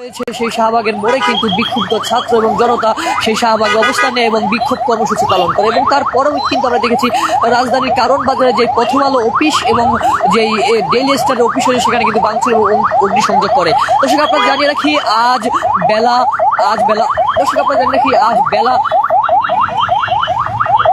হয়েছে সেই শাহবাগের মোড়ে কিন্তু বিক্ষুব্ধ ছাত্র এবং জনতা সেই শাহবাগে অবস্থান নেয় এবং বিক্ষোভ কর্মসূচি পালন করে। এবং তারপরেও কিন্তু আমরা দেখেছি রাজধানীর কারণ বাজারে যে প্রথম আলো অফিস এবং যেই ডেইলি স্টারের অফিস হয়েছে, সেখানে কিন্তু বাংচুর এবং অগ্নিসংযোগ করে। দর্শক, আপনার জানিয়ে রাখি, আজ বেলা আজ বেলা, দর্শক, আপনারা জানিয়ে রাখি, আজ বেলা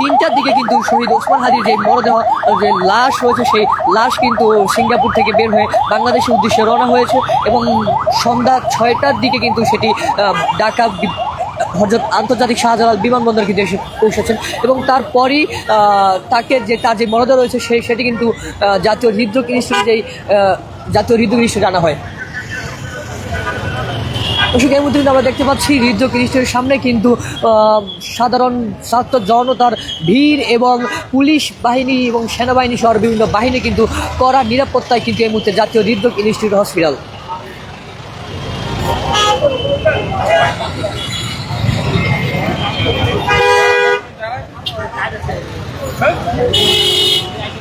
তিনটার দিকে কিন্তু শহীদ ওসমান হাদির যে মরদেহ, যে লাশ রয়েছে, সেই লাশ কিন্তু সিঙ্গাপুর থেকে বের হয়ে বাংলাদেশের উদ্দেশ্যে রওনা হয়েছে এবং সন্ধ্যা ছয়টার দিকে কিন্তু সেটি ঢাকা হজরত আন্তর্জাতিক শাহজালাল বিমানবন্দর কিন্তু এসে পৌঁছেছেন এবং তারপরই তাকে যে, তার যে মরদেহ রয়েছে সেই সেটি কিন্তু জাতীয় হৃদরোগ ইনস্টিটিউটে যেই জাতীয় হৃদরোগ ইনস্টিটিউটে আনা হয়। দর্শক মধ্যে কিন্তু আমরা দেখতে পাচ্ছি হৃদরোগ ইনস্টিটিউটের সামনে কিন্তু সাধারণ ছাত্র জনতার ভিড় এবং পুলিশ বাহিনী এবং সেনাবাহিনী সহ বিভিন্ন বাহিনী কিন্তু কড়া নিরাপত্তায় কিন্তু এই মুহূর্তে জাতীয় হৃদরোগ ইনস্টিটিউট হসপিটাল।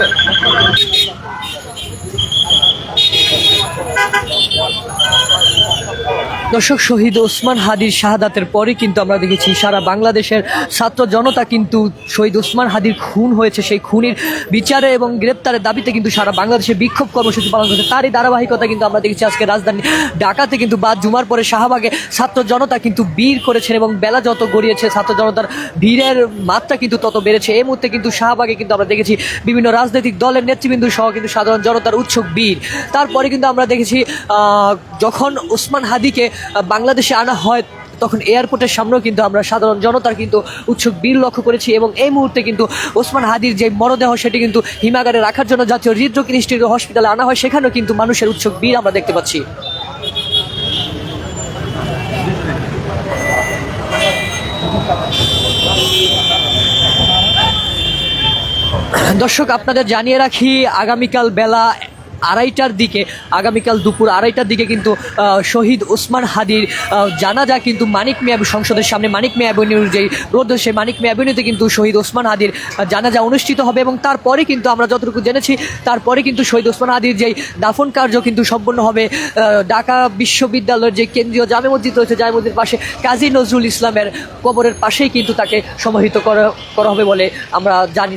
আসছে দর্শক, শহীদ ওসমান হাদির শাহাদাতের পরে কিন্তু আমরা দেখেছি সারা বাংলাদেশের ছাত্র জনতা কিন্তু শহীদ ওসমান হাদির খুন হয়েছে। সেই খুনের বিচারে এবং গ্রেপ্তারের দাবিতে কিন্তু সারা বাংলাদেশে বিক্ষোভ কর্মসূচি পালন করছে। তারই ধারাবাহিকতা কিন্তু আমরা দেখেছি আজকে রাজধানী ঢাকাতে কিন্তু বাদ জুমার পরে শাহবাগে ছাত্র জনতা কিন্তু বীর করেছেন এবং বেলা যত গড়িয়েছে, ছাত্র জনতার ভিড়ের মাত্রা কিন্তু তত বেড়েছে। এই মুহূর্তে কিন্তু শাহবাগে কিন্তু আমরা দেখেছি বিভিন্ন রাজনৈতিক দলের নেতৃবৃন্দ সহ কিন্তু সাধারণ জনতার উৎসুক বীর তারপরে কিন্তু আমরা দেখেছি যখন ওসমান হাদিকে বাংলাদেশে আনা হয় তখন এয়ারপোর্টের সামনেও কিন্তু আমরা সাধারণ জনতার কিন্তু উৎসুক বীর লক্ষ্য করেছি এবং এই মুহূর্তে কিন্তু ওসমান হাদির যে মরদেহ সেটি কিন্তু হিমাগারে রাখার জন্য জাতীয় হৃদরোগ ইনস্টিটিউট হসপিটালে আনা হয়। সেখানেও কিন্তু মানুষের উৎসুক বীর আমরা দেখতে পাচ্ছি। দর্শক, আপনাদের জানিয়ে রাখি, আগামীকাল বেলা আড়াইটার দিকে, আগামীকাল দুপুর আড়াইটার দিকে কিন্তু শহীদ ওসমান হাদির জানাজা কিন্তু মানিক মিয়া সংসদের সামনে মানিক মিয়া অ্যাভিনিউর যেই রোড সেই মানিক মিয়া অ্যাভিনিউতে কিন্তু শহীদ ওসমান হাদির জানাজা অনুষ্ঠিত হবে এবং তারপরে কিন্তু আমরা যতটুকু জেনেছি, তারপরে কিন্তু শহীদ ওসমান হাদির যেই দাফন কার্য কিন্তু সম্পন্ন হবে ঢাকা বিশ্ববিদ্যালয়ের যে কেন্দ্রীয় জামে মসজিদ রয়েছে, জামে মসজিদের পাশে কাজী নজরুল ইসলামের কবরের পাশেই কিন্তু তাকে সমাহিত করা করা হবে বলে আমরা জানি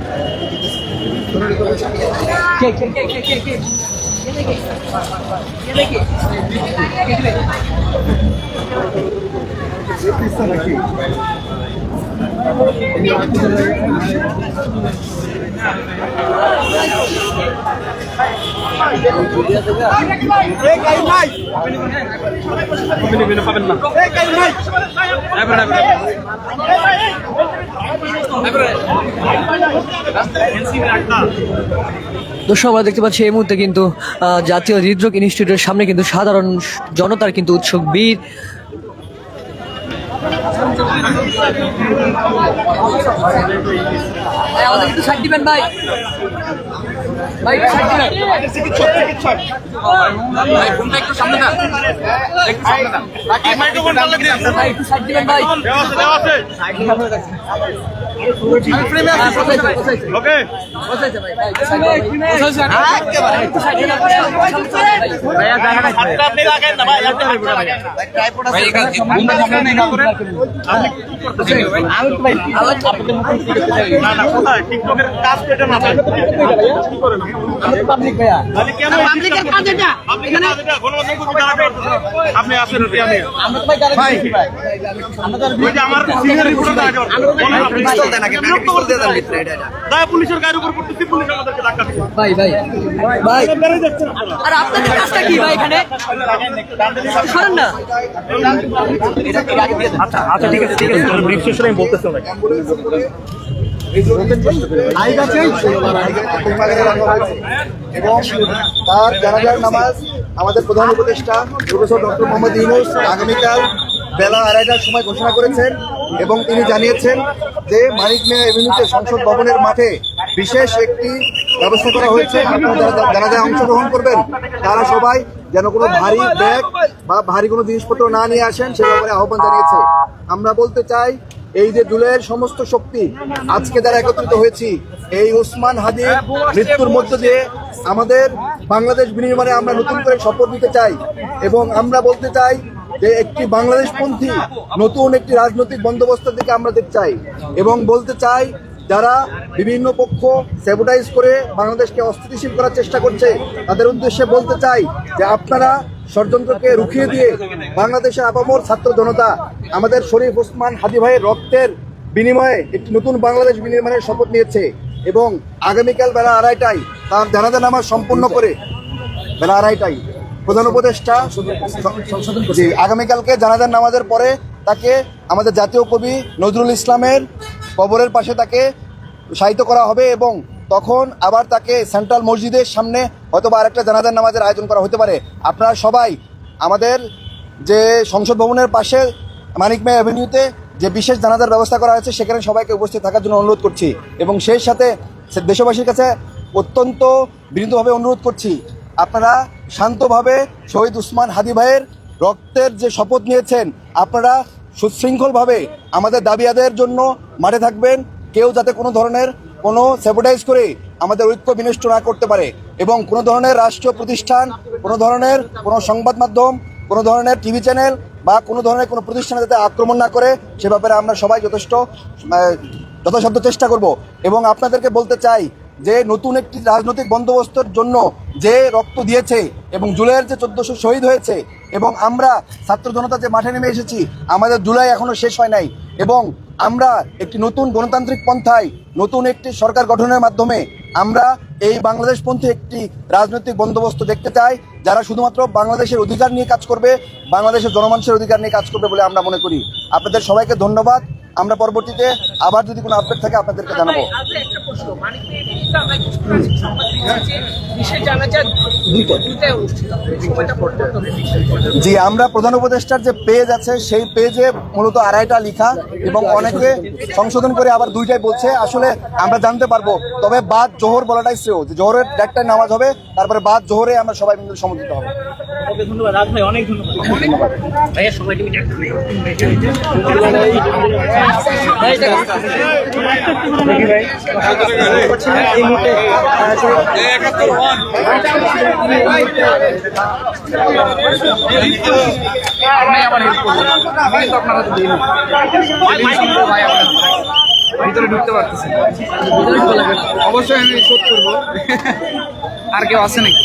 কে কে কে কে কে কে কে দেখে কে দেখে কে দিবে পাবেন না দর্শক, আমরা দেখতে পাচ্ছি এই মুহূর্তে কিন্তু জাতীয় হৃদরোগ ইনস্টিটিউটের সামনে কিন্তু সাধারণ জনতার কিন্তু উৎসুক বীর আমাদের একটু সাইড দিবেন, ভাই। ভাই একটু সাইড দিবেন ভাই একটু সাইড দিবেন আছে, আছে? আছে? ভাই, একটু দিবেন। একটু দিবেন লাগেন না আমরা সামনে না করতেছেন ভাই না না কোথায় টিকটকের কাজ পেটে না ভাই কি করেন পাবলিক ভাইয়া তাহলে আপনি আসেন আমি আমরা তো ভাই গাড়ি দিচ্ছি ভাই আমরা তো আর ওই যে আমার সিনিয়র রিপোর্টার দাঁড়াতে পারতেছে। দায় পুলিশের গায়ের উপর পড়তেছি পুলিশ আমাদেরকে ধাক্কা দিচ্ছে। ভাই ভাই ভাই। বেরিয়ে যাচ্ছে না। আর আপনাদের কাজটা কি ভাই এখানে? শোনেন না। আচ্ছা ঠিক আছে ঠিক আছে ব্রিফ সেশনে আমি বলতেছি ওনাকে। এবং তার জানাজার নামাজ আমাদের প্রধান উপদেষ্টা প্রফেসর ডক্টর মোহাম্মদ ইউনুস আগামীকাল বেলা আড়াইটার সময় ঘোষণা করেছেন। এবং তিনি জানিয়েছেন যে মানিক মিয়া এভিনিউতে সংসদ ভবনের মাঠে বিশেষ একটি ব্যবস্থা করা হয়েছে। যারা জানাজায় অংশগ্রহণ করবেন, তারা সবাই যেন কোনো ভারী ব্যাগ বা ভারী কোনো জিনিসপত্র না নিয়ে আসেন, সে ব্যাপারে আহ্বান জানিয়েছে। আমরা বলতে চাই, এই যে জুলাইয়ের সমস্ত শক্তি, আজকে যারা একত্রিত হয়েছি, এই উসমান হাদির মৃত্যুর মধ্য দিয়ে আমাদের বাংলাদেশ বিনির্মাণে আমরা নতুন করে শপথ নিতে চাই এবং আমরা বলতে চাই যে একটি বাংলাদেশপন্থী নতুন একটি রাজনৈতিক বন্দোবস্তের দিকে আমরা দেখতে চাই এবং বলতে চাই, যারা বিভিন্ন পক্ষ স্যাবোটাইজ করে বাংলাদেশকে অস্থিতিশীল করার চেষ্টা করছে, তাদের উদ্দেশ্যে বলতে চাই যে আপনারা ষড়যন্ত্রকে রুখিয়ে দিয়ে বাংলাদেশের আপামর ছাত্র জনতা, আমাদের শরীফ ওসমান হাদি ভাইয়ের রক্তের বিনিময়ে একটি নতুন বাংলাদেশ বিনির্মাণের শপথ নিয়েছে এবং আগামীকাল বেলা আড়াইটায় তার জানাজা নামাজ সম্পূর্ণ করে, বেলা আড়াইটায়। প্রধান উপদেষ্টা জি, আগামীকালকে জানাজার নামাজের পরে তাকে আমাদের জাতীয় কবি নজরুল ইসলামের কবরের পাশে তাকে শায়িত করা হবে এবং তখন আবার তাকে সেন্ট্রাল মসজিদের সামনে হয়তো বা আরেকটা জানাজার নামাজের আয়োজন করা হতে পারে। আপনারা সবাই আমাদের যে সংসদ ভবনের পাশে মানিক মে অ্যাভিনিউতে যে বিশেষ জানাজার ব্যবস্থা করা হয়েছে, সেখানে সবাইকে উপস্থিত থাকার জন্য অনুরোধ করছি এবং সেই সাথে দেশবাসীর কাছে অত্যন্ত বিনীতভাবে অনুরোধ করছি। আপনারা শান্তভাবে শহীদ উসমান হাদি ভাইয়ের রক্তের যে শপথ নিয়েছেন, আপনারা সুশৃঙ্খলভাবে আমাদের দাবি আদায়ের জন্য মাঠে থাকবেন। কেউ যাতে কোনো ধরনের কোনো স্যাবোটাইজ করে আমাদের ঐক্য বিনষ্ট না করতে পারে এবং কোনো ধরনের রাষ্ট্রীয় প্রতিষ্ঠান, কোনো ধরনের কোনো সংবাদ মাধ্যম, কোনো ধরনের টিভি চ্যানেল বা কোনো ধরনের কোনো প্রতিষ্ঠানে যাতে আক্রমণ না করে, সে ব্যাপারে আমরা সবাই যথেষ্ট যথাসাধ্য চেষ্টা করব। এবং আপনাদেরকে বলতে চাই যে নতুন একটি রাজনৈতিক বন্দোবস্তের জন্য যে রক্ত দিয়েছে এবং জুলাইয়ের যে চোদ্দশো শহীদ হয়েছে এবং আমরা ছাত্র জনতা যে মাঠে নেমে এসেছি, আমাদের জুলাই এখনও শেষ হয় নাই এবং আমরা একটি নতুন গণতান্ত্রিক পন্থায় নতুন একটি সরকার গঠনের মাধ্যমে আমরা এই বাংলাদেশপন্থী একটি রাজনৈতিক বন্দোবস্ত দেখতে চাই, যারা শুধুমাত্র বাংলাদেশের অধিকার নিয়ে কাজ করবে, বাংলাদেশের জনমানুষের অধিকার নিয়ে কাজ করবে বলে আমরা মনে করি। আপনাদের সবাইকে ধন্যবাদ। আমরা পরবর্তীতে আবার যদি কোনো আপডেট থাকে, আপনাদেরকে জানাব। সংবাদ বিশেষ জানাজা অনুষ্ঠিত সময়টা পরিবর্তন জি আমরা প্রধান উপদেষ্টার যে পেজ আছে সেই পেজে মূলত আড়াইটা লেখা এবং অনেকে সংশোধন করে আবার দুইটাই বলছে। আসলে আমরা জানতে পারব তবে বাদ জোহর বলাটাই শ্রেয় যে জোহরের একটাই নামাজ হবে তারপরে বাদ জোহরে আমরা সবাই মিলে সমর্থিত হব। ধন্যবাদ। রাজ ভাই অনেক ধন্যবাদ। ভাইয়া সময় লিমিট ভাই এটা এই মুহূর্তে ভিতরে ঢুকতে পারতেছি। অবশ্যই আমি শোধ করব আর কেউ আছে নাকি